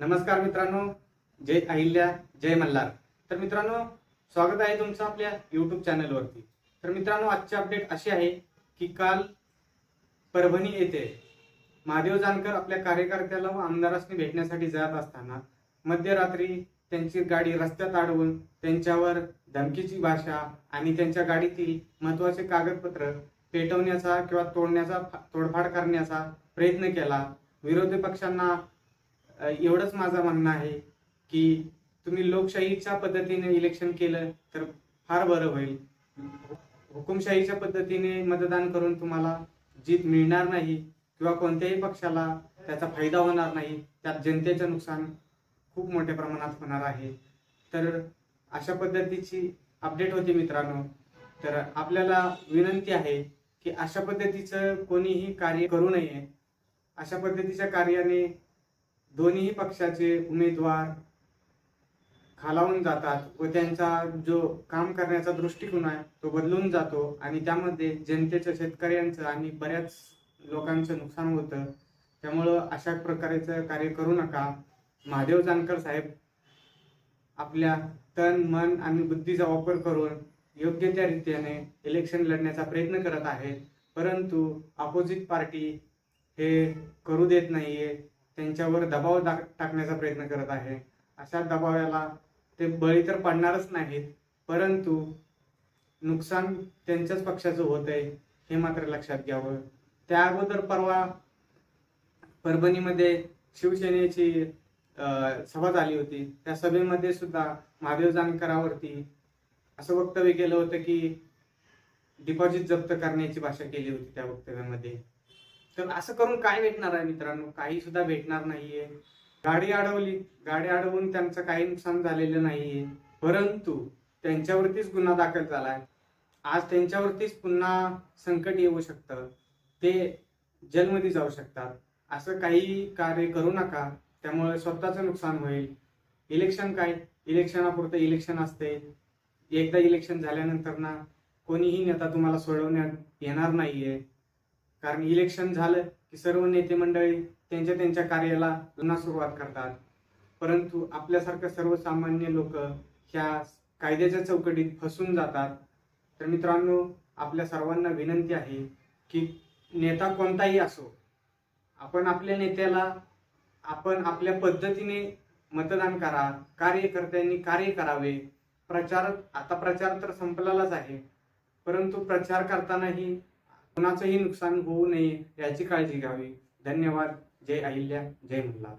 नमस्कार मित्रांनो जय अहिल्या जय मल्हार. तर मित्रांनो स्वागत आहे तुमचं आपल्या युट्यूब चॅनलवरती तर मित्रांनो आजची अपडेट अशी आहे की काल परभणी येथे महादेव जानकर आपल्या कार्यकर्त्याला व आमदारांनी भेटण्यासाठी जात असताना मध्यरात्री त्यांची गाडी रस्त्यात अडवून त्यांच्यावर धमकीची भाषा आणि त्यांच्या गाडीतील महत्त्वाचे कागदपत्र पेटवण्याचा किंवा तोडण्याचा तोडफाड करण्याचा प्रयत्न केला. विरोधी पक्षांना एवढंच माझं म्हणणं आहे की तुम्ही लोकशाहीच्या पद्धतीने इलेक्शन केलं तर फार बरं होईल. हुकुमशाहीच्या पद्धतीने मतदान करून तुम्हाला जीत मिळणार नाही किंवा कोणत्याही पक्षाला त्याचा फायदा होणार नाही त्यात जनतेचं नुकसान खूप मोठ्या प्रमाणात होणार आहे. तर अशा पद्धतीची अपडेट होती मित्रांनो. तर आपल्याला विनंती आहे की अशा पद्धतीचं कोणीही कार्य करू नये. अशा पद्धतीच्या कार्याने दोन्ही पक्षाचे उमेदवार खालावून जातात व त्यांचा जो काम करण्याचा दृष्टिकोन आहे तो बदलून जातो आणि त्यामध्ये जनतेचं शेतकऱ्यांचं आणि बऱ्याच लोकांचं नुकसान होतं. त्यामुळं अशा प्रकारचं कार्य करू नका. महादेव जानकर साहेब आपल्या तन मन आणि बुद्धीचा वापर करून योग्य त्या रीतीने इलेक्शन लढण्याचा प्रयत्न करत आहेत. परंतु अपोजिट पार्टी हे करू देत नाहीये. त्यांच्यावर दबाव दा- टाकण्याचा प्रयत्न करत आहे. अशा दबावाला ते बळी तर पडणारच नाहीत परंतु नुकसान त्यांच्याच पक्षाचं होत आहे हे मात्र लक्षात घ्यावं. त्या अगोदर परवा परभणीमध्ये शिवसेनेची सभा झाली होती. त्या सभेमध्ये सुद्धा महादेव जानकरावरती असं वक्तव्य केलं होतं की डिपॉझिट जप्त करण्याची भाषा केली होती त्या वक्तव्यामध्ये. तर असं करून काय भेटणार आहे मित्रांनो? काही सुद्धा भेटणार नाहीये. गाडी अडवली. गाडी अडवून त्यांचं काही नुकसान झालेलं नाहीये. परंतु त्यांच्यावरतीच गुन्हा दाखल झालाय. आज त्यांच्यावरतीच पुन्हा संकट येऊ शकतं. ते जेलमध्ये जाऊ शकतात. असं काही कार्य करू नका. त्यामुळे स्वतःचं नुकसान होईल. इलेक्शन काय? इलेक्शनापुरतं इलेक्शन असते. एकदा इलेक्शन झाल्यानंतर ना कोणीही नेता तुम्हाला सोडवण्यात येणार नाहीये. कारण इलेक्शन झालं की सर्व नेते मंडळी त्यांच्या त्यांच्या कार्याला पुन्हा सुरुवात करतात. परंतु आपल्यासारखं सर्वसामान्य लोक ह्या कायद्याच्या चौकटीत फसून जातात. तर मित्रांनो आपल्या सर्वांना विनंती आहे की नेता कोणताही असो आपण आपल्या नेत्याला आपण आपल्या पद्धतीने मतदान करा कार्यकर्त्यांनी कार्य करावे. प्रचार आता प्रचार तर संपलेलाच आहे. परंतु प्रचार करतानाही कुणाचंही नुकसान होऊ नये याची काळजी घ्यावी. धन्यवाद. जय अहिल्या. जय मल्हार